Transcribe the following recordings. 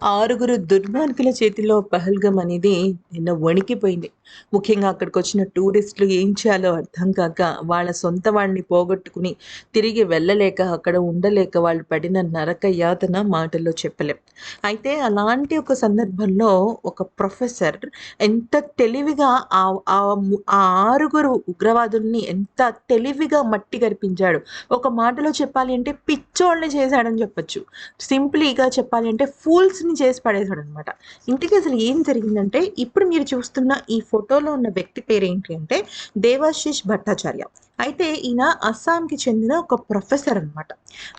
ఆరుగురు దుర్మార్గుల చేతిలో పహల్గం అనేది నిన్న వణికిపోయింది. ముఖ్యంగా అక్కడికి వచ్చిన టూరిస్టులు ఏం చేయాలో అర్థం కాక వాళ్ళ సొంత వాళ్ళని పోగొట్టుకుని తిరిగి వెళ్ళలేక అక్కడ ఉండలేక వాళ్ళు పడిన నరక యాతన మాటల్లో చెప్పలేం. అయితే అలాంటి ఒక సందర్భంలో ఒక ప్రొఫెసర్ ఎంత తెలివిగా ఆ ఆరుగురు ఉగ్రవాదుల్ని ఎంత తెలివిగా మట్టి గరిపించాడు. ఒక మాటలో చెప్పాలి అంటే పిచ్చోళ్ళని చేశాడని చెప్పచ్చు. సింప్లీగా చెప్పాలి అంటే ఫూల్స్ అన్ని చేసి పడేశాడు అనమాట ఇంటికి అసలు ఏం జరిగిందంటే ఇప్పుడు మీరు చూస్తున్న ఈ ఫోటోలో ఉన్న వ్యక్తి పేరు ఏంటి అంటే దేవాశిష్ భట్టాచార్య. అయితే ఈయన అస్సాంకి చెందిన ఒక ప్రొఫెసర్ అనమాట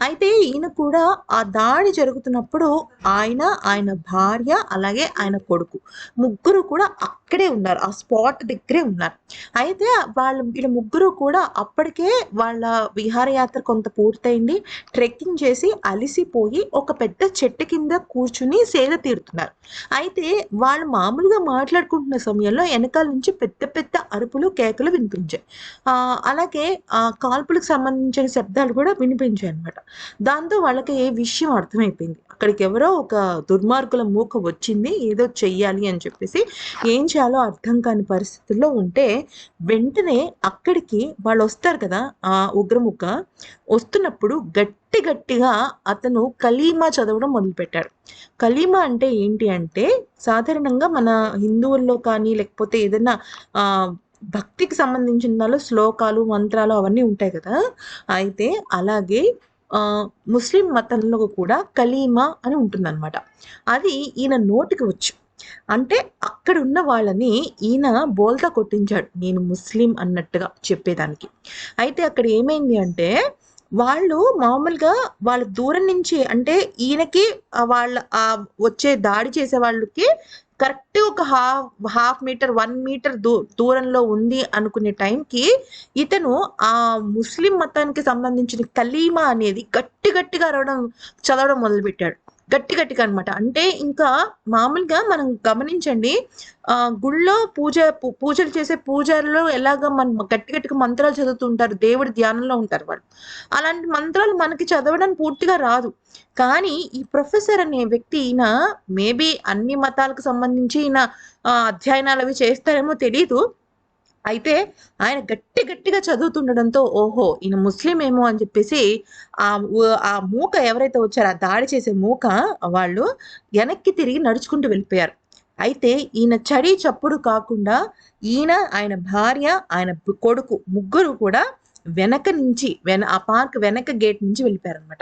అయితే ఈయన కూడా ఆ దాడి జరుగుతున్నప్పుడు ఆయన ఆయన భార్య అలాగే ఆయన కొడుకు ముగ్గురు కూడా అక్కడే ఉన్నారు. ఆ స్పాట్ దగ్గరే ఉన్నారు. అయితే వాళ్ళు వీళ్ళ ముగ్గురు కూడా అప్పటికే వాళ్ళ విహారయాత్ర కొంత పూర్తయింది. ట్రెక్కింగ్ చేసి అలిసిపోయి ఒక పెద్ద చెట్టు కింద కూర్చుని సేద తీరుతున్నారు. అయితే వాళ్ళు మామూలుగా మాట్లాడుకుంటున్న సమయంలో వెనకాల నుంచి పెద్ద పెద్ద అరుపులు కేకలు వినిపించాయి. అలాగే ఆ కాల్పులకు సంబంధించిన శబ్దాలు కూడా వినిపించాయి అనమాట దాంతో వాళ్ళకి ఏ విషయం అర్థమైపోయింది? అక్కడికి ఎవరో ఒక దుర్మార్గుల మూక వచ్చింది ఏదో చెయ్యాలి అని చెప్పేసి ఏం చేయాలో అర్థం కాని పరిస్థితుల్లో ఉంటే వెంటనే అక్కడికి వాళ్ళు వస్తారు కదా ఆ ఉగ్రముఖ. వస్తున్నప్పుడు గట్టి గట్టిగా అతను కలీమా చదవడం మొదలుపెట్టాడు. కలీమా అంటే ఏంటి అంటే సాధారణంగా మన హిందువుల్లో కానీ లేకపోతే ఏదైనా భక్తికి సంబంధించిన దానిలో శ్లోకాలు మంత్రాలు అవన్నీ ఉంటాయి కదా. అయితే అలాగే ముస్లిం మతంలో కూడా కలీమా అని ఉంటుందన్నమాట. అది ఈయన నోటికి వచ్చు. అంటే అక్కడ ఉన్న వాళ్ళని ఈయన బోల్తా కొట్టించాడు. నేను ముస్లిం అన్నట్టుగా చెప్పేదానికి. అయితే అక్కడ ఏమైంది అంటే వాళ్ళు మామూలుగా వాళ్ళ దూరం నుంచి అంటే ఈయనకి వాళ్ళ వచ్చే దాడి చేసే వాళ్ళకి కరెక్ట్ ఒక half half metre one metre దూ దూరంలో ఉంది అనుకునే టైంకి ఇతను ఆ ముస్లిం మతానికి సంబంధించిన కలీమా అనేది గట్టి గట్టిగా అరవడం చదవడం మొదలుపెట్టాడు. గట్టి గట్టిగా అనమాట అంటే ఇంకా మామూలుగా మనం గమనించండి గుళ్ళో పూజ పూజలు చేసే పూజల్లో ఎలాగ మనం గట్టి గట్టిగా మంత్రాలు చదువుతుంటారు దేవుడి ధ్యానంలో ఉంటారు వాళ్ళు. అలాంటి మంత్రాలు మనకి చదవడం పూర్తిగా రాదు. కానీ ఈ ప్రొఫెసర్ అనే వ్యక్తి ఈయన మేబీ అన్ని మతాలకు సంబంధించి ఈయన అధ్యయనాలు అవి చేస్తారేమో తెలియదు అయితే ఆయన గట్టి గట్టిగా చదువుతుండడంతో ఓహో ఈయన ముస్లిం ఏమో అని చెప్పేసి ఆ ఆ మూక ఎవరైతే వచ్చారో ఆ దాడి చేసే మూక వాళ్ళు వెనక్కి తిరిగి నడుచుకుంటూ వెళ్ళిపోయారు. అయితే ఈయన చడి చప్పుడు కాకుండా ఈయన ఆయన భార్య ఆయన కొడుకు ముగ్గురు కూడా వెనక నుంచి వెన ఆ పార్క్ వెనక గేట్ నుంచి వెళ్ళిపోయారనమాట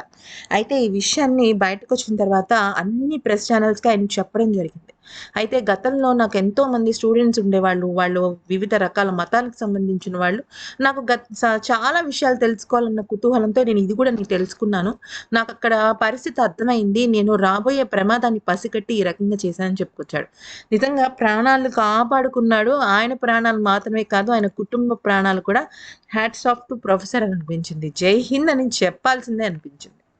అయితే ఈ విషయాన్ని బయటకు వచ్చిన తర్వాత అన్ని ప్రెస్ ఛానల్స్కి ఆయన చెప్పడం జరిగింది. అయితే గతంలో నాకు ఎంతో మంది స్టూడెంట్స్ ఉండేవాళ్ళు వాళ్ళు వివిధ రకాల మతాలకు సంబంధించిన వాళ్ళు. నాకు గత చాలా విషయాలు తెలుసుకోవాలన్న కుతూహలంతో నేను ఇది కూడా నేను తెలుసుకున్నాను. నాకు అక్కడ పరిస్థితి అర్థమైంది. నేను రాబోయే ప్రమాదాన్ని పసిగట్టి ఈ రకంగా చేశానని చెప్పుకొచ్చాడు. నిజంగా ప్రాణాలు కాపాడుకున్నాడు. ఆయన ప్రాణాలు మాత్రమే కాదు ఆయన కుటుంబ ప్రాణాలు కూడా హ్యాట్స్ ఆఫ్ టు ప్రొఫెసర్ అనిపించింది. జై హింద్ అని చెప్పాల్సిందే అనిపించింది.